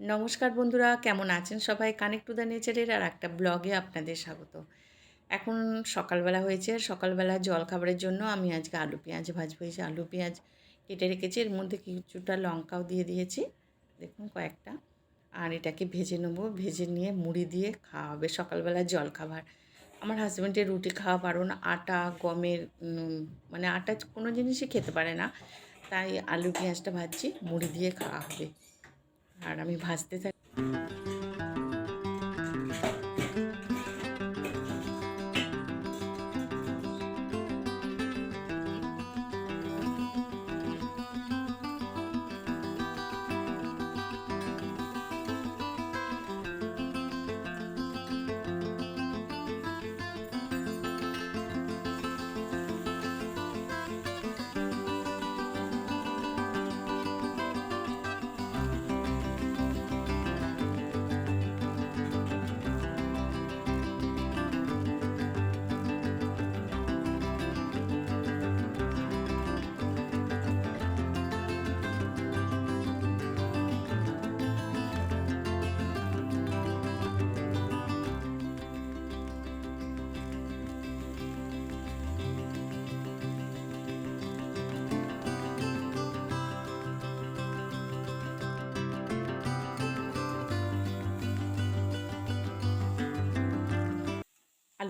নমস্কার বন্ধুরা, কেমন আছেন সবাই? কানেক্ট টু দ্য নেচারের আর একটা ব্লগে আপনাদের স্বাগত। এখন সকালবেলা হয়েছে সকালবেলা জল খাবারের জন্য আমি আজকে আলু পেঁয়াজ ভাজবো। এই আলু পেঁয়াজ কেটে রেখেছি, এর মধ্যে কিছুটা লঙ্কাও দিয়ে দিয়েছি। দেখুন কয়েকটা। আর এটাকে ভেজে নেব, ভেজে নিয়ে মুড়ি দিয়ে খাওয়া হবে সকালবেলা জল খাবার আমার হাজব্যান্ডের রুটি খাওয়া বারণ, আটা, গমের মানে আটা কোনো জিনিসই খেতে পারে না। তাই আলু পেঁয়াজটা ভাজছি, মুড়ি দিয়ে খাওয়া হবে। আর আমি ভাজতে থাকি।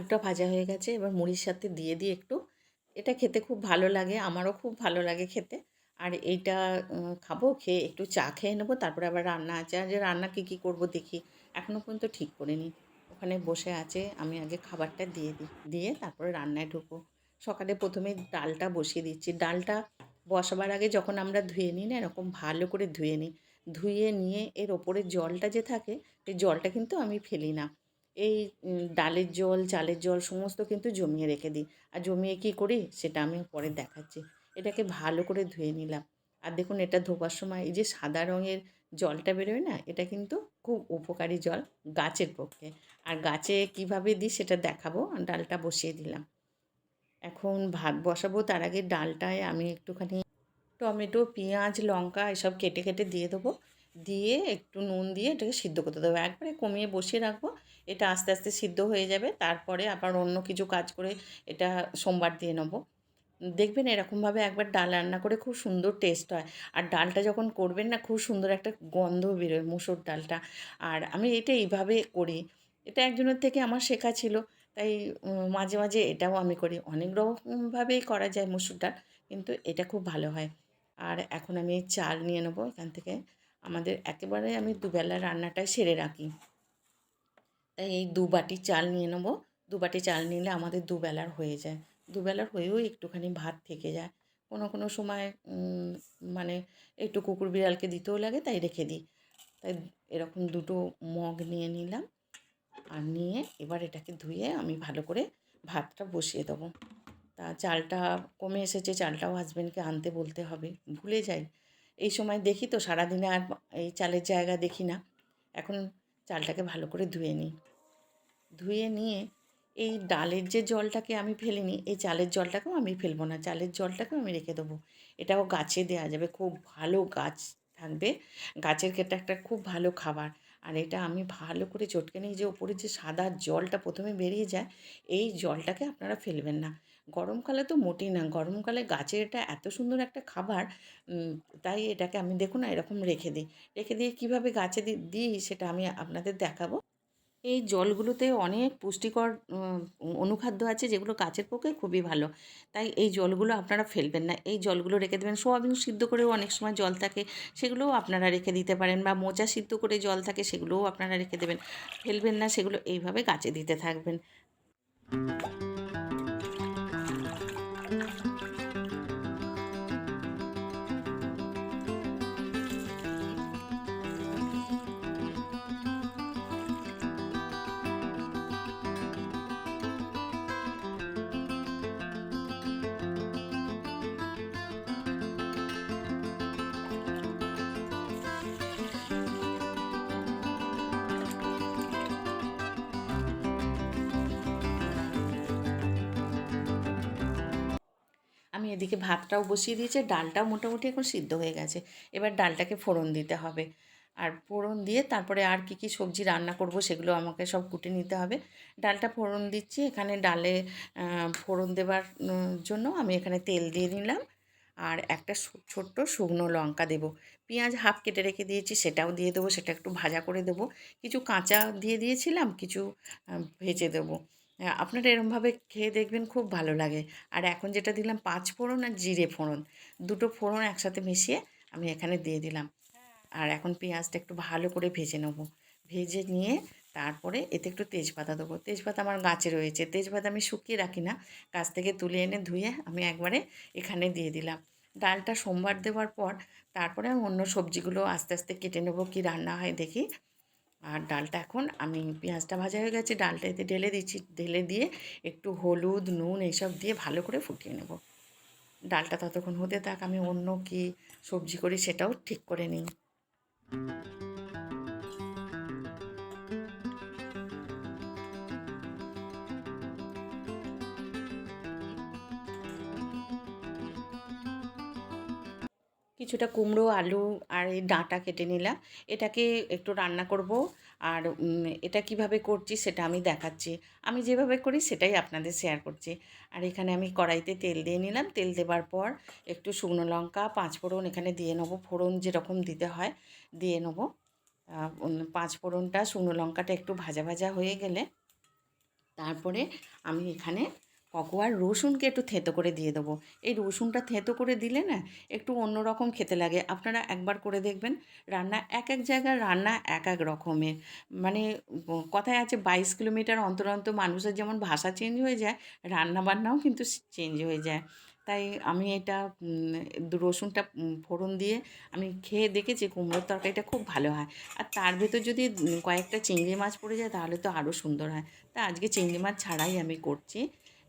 আলুটা ভাজা হয়ে গেছে। এবার মুড়ির সাথে দিয়ে দিই একটু। এটা খেতে খুব ভালো লাগে, আমারও খুব ভালো লাগে খেতে। আর এইটা খাব, খেয়ে একটু চা খেয়ে নেব, তারপরে আবার রান্না আছে। আর যে রান্না কী কী করব দেখি। এখনও পর্যন্ত ঠিক করে করিনি। ওখানে বসে আছে, আমি আগে খাবারটা দিয়ে দিই দিয়ে তারপরে রান্নায় ঢুকবো। সকালে প্রথমে ডালটা বসিয়ে দিচ্ছি। ডালটা বসাবার আগে যখন আমরা ধুয়ে নিই না, এরকম ভালো করে ধুয়ে নিই। ধুয়ে নিয়ে এর ওপরে জলটা যে থাকে, সেই জলটা কিন্তু আমি ফেলি না। এই ডালের জল, চালের জল সমস্ত কিন্তু জমিয়ে রেখে দিই। আর জমিয়ে কী করি? সেটা আমি পরে দেখাচ্ছি। এটাকে ভালো করে ধুয়ে নিলাম। আর দেখুন, এটা ধোবার সময় এই যে সাদা রঙের জলটা বেরোয় না, এটা কিন্তু খুব উপকারী জল গাছের পক্ষে। আর গাছে কীভাবে দিই সেটা দেখাবো। ডালটা বসিয়ে দিলাম। এখন ভাত বসাবো। তার আগে ডালটায় আমি একটুখানি টমেটো, পেঁয়াজ, লঙ্কা এসব কেটে কেটে দিয়ে দেবো। দিয়ে একটু নুন দিয়ে এটাকে সিদ্ধ করতে দেবো। একবারে কমিয়ে বসিয়ে রাখব। এটা আস্তে আস্তে সিদ্ধ হয়ে যাবে। তারপরে আবার অন্য কিছু কাজ করে এটা সোমবার দিয়ে নেব। দেখবেন এরকমভাবে একবার ডাল রান্না করে খুব সুন্দর টেস্ট হয়। আর ডালটা যখন করবেন না, খুব সুন্দর একটা গন্ধ বেরোয় মুসুর ডালটা। আর আমি এটা এইভাবে করি। এটা একজনের থেকে আমার শেখা ছিল, তাই মাঝে মাঝে এটাও আমি করি। অনেক রকমভাবেই করা যায় মুসুর ডাল, কিন্তু এটা খুব ভালো হয়। আর এখন আমি চাল নিয়ে নেব এখান থেকে। আমাদের একেবারে আমি দুবেলা রান্নাটাই সেরে রাখি। এই দু বাটি চাল নিয়ে নেব। দু বাটি চাল নিলে আমাদের দুবেলার হয়ে যায়। দুবেলার হয়েও একটুখানি ভাত থেকে যায়। কোনো কোনো সময় মানে একটু কুকুর বিড়ালকে দিতেও লাগে, তাই রেখে দিই। তাই এরকম দুটো মগ নিয়ে নিলাম আর নিয়ে এবার এটাকে ধুয়ে আমি ভালো করে ভাতটা বসিয়ে দেবো। তা চালটা কমে এসেছে, চালটাও হাজব্যান্ডকে আনতে বলতে হবে। ভুলে যাই। এই সময় দেখি তো, সারাদিনে আর এই চালের জায়গা দেখি না। এখন চালটাকে ভালো করে ধুয়ে নিই। ধুয়ে নিয়ে এই ডালের যে জলটাকে আমি ফেলিনি, এই চালের জলটাকেও আমি ফেলব না। চালের জলটাকেও আমি রেখে দেবো। এটাও গাছে দেওয়া যাবে। খুব ভালো গাছ থাকবে। গাছের ক্ষেত্রে একটা খুব ভালো খাবার। আর এটা আমি ভালো করে চটকে নিই যে ওপরে যে সাদা জলটা প্রথমে বেরিয়ে যায়, এই জলটাকে আপনারা ফেলবেন না। গরমকালে তো মোটেই না। গরমকালে গাছের এটা এত সুন্দর একটা খাবার তাই এটাকে আমি দেখুন না, এরকম রেখে দিই। রেখে দিয়ে কীভাবে গাছে দিই সেটা আমি আপনাদের দেখাবো। এই জলগুলোতে অনেক পুষ্টিকর অনুখাদ্য আছে যেগুলো গাছের পক্ষে খুবই ভালো। তাই এই জলগুলো আপনারা ফেলবেন না। এই জলগুলো রেখে দেবেন। সোয়াবিন সিদ্ধ করেও অনেক সময় জল থাকে, সেগুলোও আপনারা রেখে দিতে পারেন বা মোচা সিদ্ধ করে জল থাকে, সেগুলোও আপনারা রেখে দেবেন। ফেলবেন না, সেগুলো এইভাবে গাছে দিতে থাকবেন। এদিকে ভাতটাও বসিয়ে দিয়েছি, ডালটাও মোটামুটি এখন সিদ্ধ হয়ে গেছে। এবার ডালটাকে ফোড়ন দিতে হবে। আর ফোড়ন দিয়ে তারপরে আর কি কি সবজি রান্না করব সেগুলো আমাকে সব কুটে নিতে হবে। ডালটা ফোড়ন দিচ্ছি, এখানে ডালে ফোড়ন দেবার জন্য আমি এখানে তেল দিয়ে নিলাম। আর একটা ছোট্ট শুকনো লঙ্কা দেবো। পেঁয়াজ হাফ কেটে রেখে দিয়েছি, সেটাও দিয়ে দেবো, সেটা একটু ভাজা করে দেবো। কিছু কাঁচা দিয়ে দিয়েছিলাম, কিছু ভেজে দেবো। আপনারা এরমভাবে খেয়ে দেখবেন খুব ভালো লাগে। আর এখন যেটা দিলাম পাঁচ ফোড়ন আর জিরে ফোড়ন। দুটো ফোড়ন একসাথে মিশিয়ে আমি এখানে দিয়ে দিলাম। আর এখন পেঁয়াজটা একটু ভালো করে ভেজে নেব। ভেজে নিয়ে তারপরে এতে একটু তেজপাতা দেবো। তেজপাতা আমার গাছে রয়েছে। তেজপাতা আমি শুকিয়ে রাখি না। গাছ থেকে তুলে এনে ধুয়ে আমি একবারে এখানে দিয়ে দিলাম। ডালটা সোমবার দেওয়ার পর তারপরে আমি অন্য সবজিগুলো আস্তে আস্তে কেটে নেব কী রান্না হয় দেখি। আর ডালটা এখন আমি পেঁয়াজটা ভাজা হয়ে গেছে ডালটা এতে ঢেলে দিচ্ছি, ঢেলে দিয়ে একটু হলুদ, নুন এইসব দিয়ে ভালো করে ফুটিয়ে নেব। ডালটা ততক্ষণ হতে থাক, আমি অন্য কি সবজি করি সেটাও ঠিক করে নিই। কিছুটা কুমড়ো, আলু আর এই ডাঁটা কেটে নিলাম। এটাকে একটু রান্না করব আর এটা কীভাবে করছি সেটা আমি দেখাচ্ছি। আমি যেভাবে করি সেটাই আপনাদের শেয়ার করছি। আর এখানে আমি কড়াইতে তেল দিয়ে নিলাম। তেল দেওয়ার পর একটু শুকনো লঙ্কা, পাঁচ ফোড়ন এখানে দিয়ে নেব। ফোড়ন যেরকম দিতে হয় দিয়ে নেব। পাঁচ ফোড়নটা শুকনো লঙ্কাটা একটু ভাজা ভাজা হয়ে গেলে তারপরে আমি এখানে ককোয়ার রসুনকে একটু থেঁতো করে দিয়ে দেবো। এই রসুনটা থেঁতো করে দিলে না একটু অন্যরকম খেতে লাগে। আপনারা একবার করে দেখবেন, রান্না এক এক জায়গার রান্না এক এক রকমের। মানে কথায় আছে, বাইশ কিলোমিটার অন্তর অন্তর মানুষের যেমন ভাষা চেঞ্জ হয়ে যায় রান্না বান্নাও কিন্তু চেঞ্জ হয়ে যায়। তাই আমি এটা রসুনটা ফোড়ন দিয়ে আমি খেয়ে দেখেছি, কুমড়োর তরকারিটা খুব ভালো হয়। আর তার ভেতর যদি কয়েকটা চিংড়ি মাছ পড়ে যায়, তাহলে তো আরও সুন্দর হয়। তা আজকে চিংড়ি মাছ ছাড়াই আমি করছি।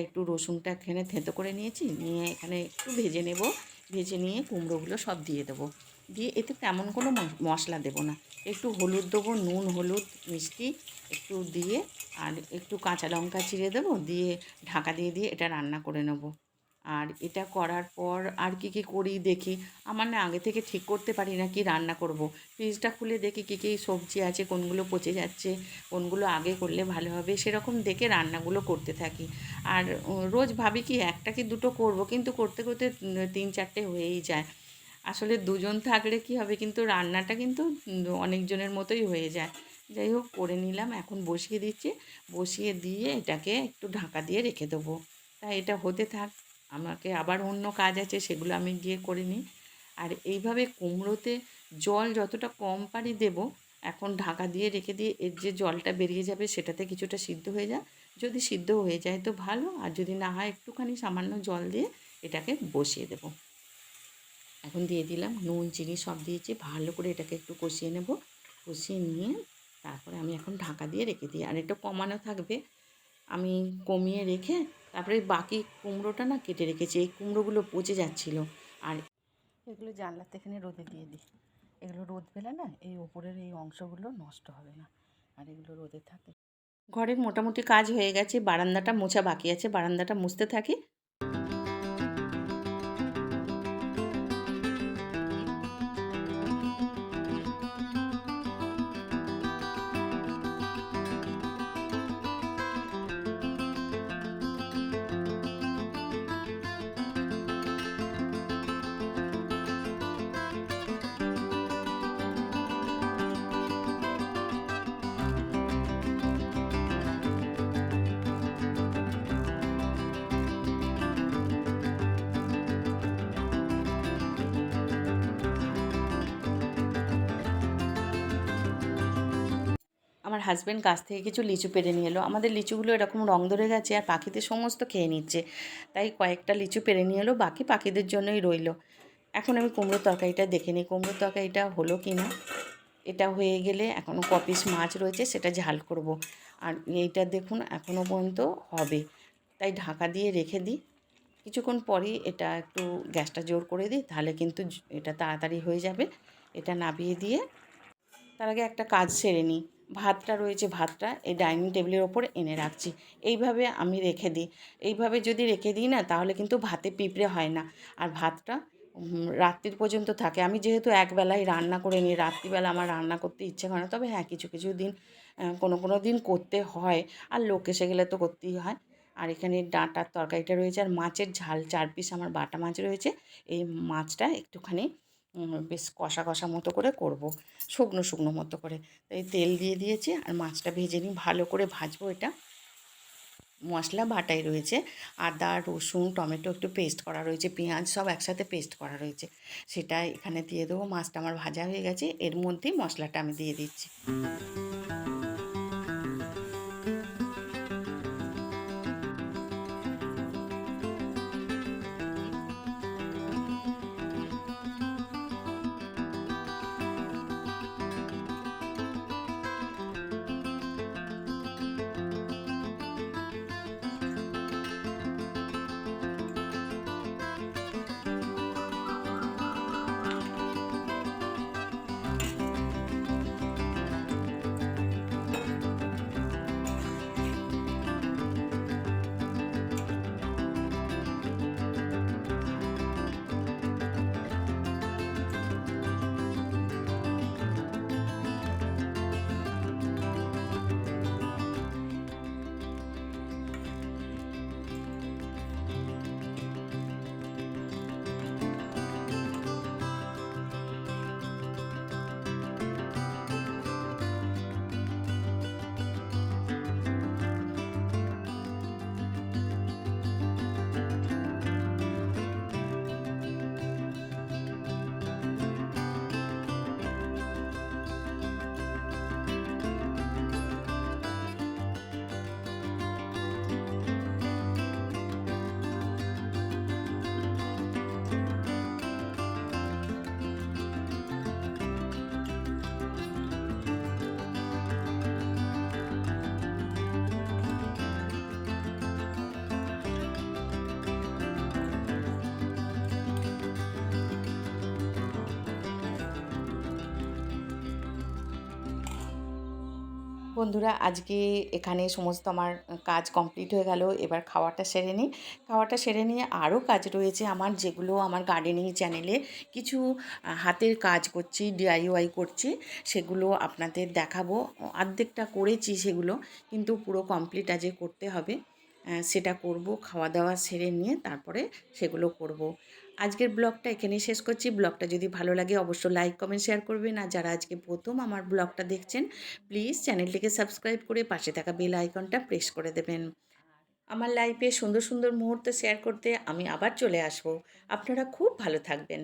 একটু রসুনটা এখানে থেঁতো করে নিয়েছি, নিয়ে এখানে একটু ভেজে নেব। ভেজে নিয়ে কুমড়োগুলো সব দিয়ে দেবো। দিয়ে এতে তেমন কোনো মশ- মশলা দেবো না। একটু হলুদ দেবো, নুন, হলুদ, মিষ্টি একটু দিয়ে আর একটু কাঁচা লঙ্কা চিড়ে দেবো, দিয়ে ঢাকা দিয়ে দিয়ে এটা রান্না করে নেব। আর এটা করার পর আর কি কি করি দেখি। আমার না আগে থেকে ঠিক করতে পারি না কি রান্না করব। ফ্রিজটা খুলে দেখি কী কী সবজি আছে, কোনগুলো পচে যাচ্ছে, কোনগুলো আগে করলে ভালো হবে, সেরকম দেখে রান্নাগুলো করতে থাকি। আর রোজ ভাবি কি একটা কি দুটো করব, কিন্তু করতে করতে তিন চারটে হয়েই যায়। আসলে দুজন থাকলে কি হবে, কিন্তু রান্নাটা কিন্তু অনেকজনের মতোই হয়ে যায়। যাই হোক, করে নিলাম, এখন বসিয়ে দিচ্ছি। বসিয়ে দিয়ে এটাকে একটু ঢাকা দিয়ে রেখে দেবো। তাই এটা হতে থাক আমাকে আবার অন্য কাজ আছে, সেগুলো আমি গিয়ে করে নিই। আর এইভাবে কুমড়োতে জল যতটা কম পারি দেব, এখন ঢাকা দিয়ে রেখে দিয়ে এর যে জলটা বেরিয়ে যাবে, সেটাতে কিছুটা সিদ্ধ হয়ে যায় যদি সিদ্ধ হয়ে যায় তো ভালো, আর যদি না হয় একটুখানি সামান্য জল দিয়ে এটাকে বসিয়ে দেবো। এখন দিয়ে দিলাম, নুন, চিনি সব দিয়েছি, ভালো করে এটাকে একটু কষিয়ে নেব। কষিয়ে নিয়ে তারপরে আমি এখন ঢাকা দিয়ে রেখে দিই। আর একটু কমানো থাকবে, আমি কমিয়ে রেখে তারপরে বাকি কুমড়োটা না কেটে রেখেছি এই কুমড়োগুলো পচে যাচ্ছিল। আর এগুলো জানলাতে এখানে রোদে দিয়ে দিই। এগুলো রোদ পেলে না এই ওপরের এই অংশগুলো নষ্ট হবে না আর এগুলো রোদে থাকে। ঘরের মোটামুটি কাজ হয়ে গেছে বারান্দাটা মোছা বাকি আছে বারান্দাটা মুছতে থাকি। আমার হাজব্যান্ড গাছ থেকে কিছু লিচু পেড়ে নিয়ে এলো। আমাদের লিচুগুলো এরকম রং ধরে গেছে আর পাখিদের সমস্ত খেয়ে নিচ্ছে। তাই কয়েকটা লিচু পেড়ে নিয়ে এলো, বাকি পাখিদের জন্যই রইল। এখন আমি কুমড়োর তরকারিটা দেখে নিই, কুমড়োর তরকারিটা হলো কি না? এটা হয়ে গেলে এখনও কপিস মাছ রয়েছে, সেটা ঝাল করব। আর এইটা দেখুন এখনও পর্যন্ত হবে। তাই ঢাকা দিয়ে রেখে দিই। কিছুক্ষণ পরেই এটা একটু গ্যাসটা জোর করে দিই, তাহলে কিন্তু এটা তাড়াতাড়ি হয়ে যাবে। এটা নাবিয়ে দিয়ে তার আগে একটা কাজ সেরে নিই। ভাতটা রয়েছে, ভাতটা এই ডাইনিং টেবিলের ওপর এনে রাখছি। এইভাবে আমি রেখে দিই। এইভাবে যদি রেখে দিই না, তাহলে কিন্তু ভাতে পিঁপড়ে হয় না। আর ভাতটা রাত্রির পর্যন্ত থাকে। আমি যেহেতু একবেলাই রান্না করে নিই, রাত্রিবেলা আমার রান্না করতে ইচ্ছে করে না, তবে হ্যাঁ কিছু কিছু দিন কোনো কোনো দিন করতে হয়। আর লোক এসে গেলে তো করতেই হয়। আর এখানে ডাঁটার তরকারিটা রয়েছে। আর মাছের ঝাল, চার পিস আমার বাটা মাছ রয়েছে। এই মাছটা একটুখানি বেশ কষা কষা মতো করে করব, শুকনো শুকনো মতো করে। তাই তেল দিয়ে দিয়েছি আর মাছটা ভেজে নিই, ভালো করে ভাজবো এটা। মশলা বাটাই রয়েছে, আদা, রসুন, টমেটো একটু পেস্ট করা রয়েছে, পেঁয়াজ সব একসাথে পেস্ট করা রয়েছে। সেটা এখানে দিয়ে দেবো, মাছটা আমার ভাজা হয়ে গেছে, এর মধ্যেই মশলাটা আমি দিয়ে দিচ্ছি। বন্ধুরা, আজকে এখানে সমস্ত আমার কাজ কমপ্লিট হয়ে গেল। এবার খাওয়াটা সেরে নিই। খাওয়াটা সেরে নিয়ে আরও কাজ রয়েছে আমার, যেগুলো আমার গার্ডেনিং চ্যানেলে কিছু হাতের কাজ করছি ডিআইওয়াই করছি, সেগুলো আপনাদের দেখাবো। অর্ধেকটা করেছি সেগুলো, কিন্তু পুরো কমপ্লিট আজকে করতে হবে। সেটা করব, খাওয়া দাওয়া সেরে নিয়ে তারপরে সেগুলো করব। আজকের ব্লগটা এখানেই শেষ করছি। ব্লগটা যদি ভালো লাগে অবশ্যই লাইক কমেন্ট শেয়ার করবেন। আর যারা আজকে প্রথম আমার ব্লগটা দেখছেন প্লিজ চ্যানেলটিকে সাবস্ক্রাইব করে পাশে থাকা বেল আইকনটা প্রেস করে দেবেন। আমার লাইফে সুন্দর সুন্দর মুহূর্ত শেয়ার করতে আমি আবার চলে আসব। আপনারা খুব ভালো থাকবেন।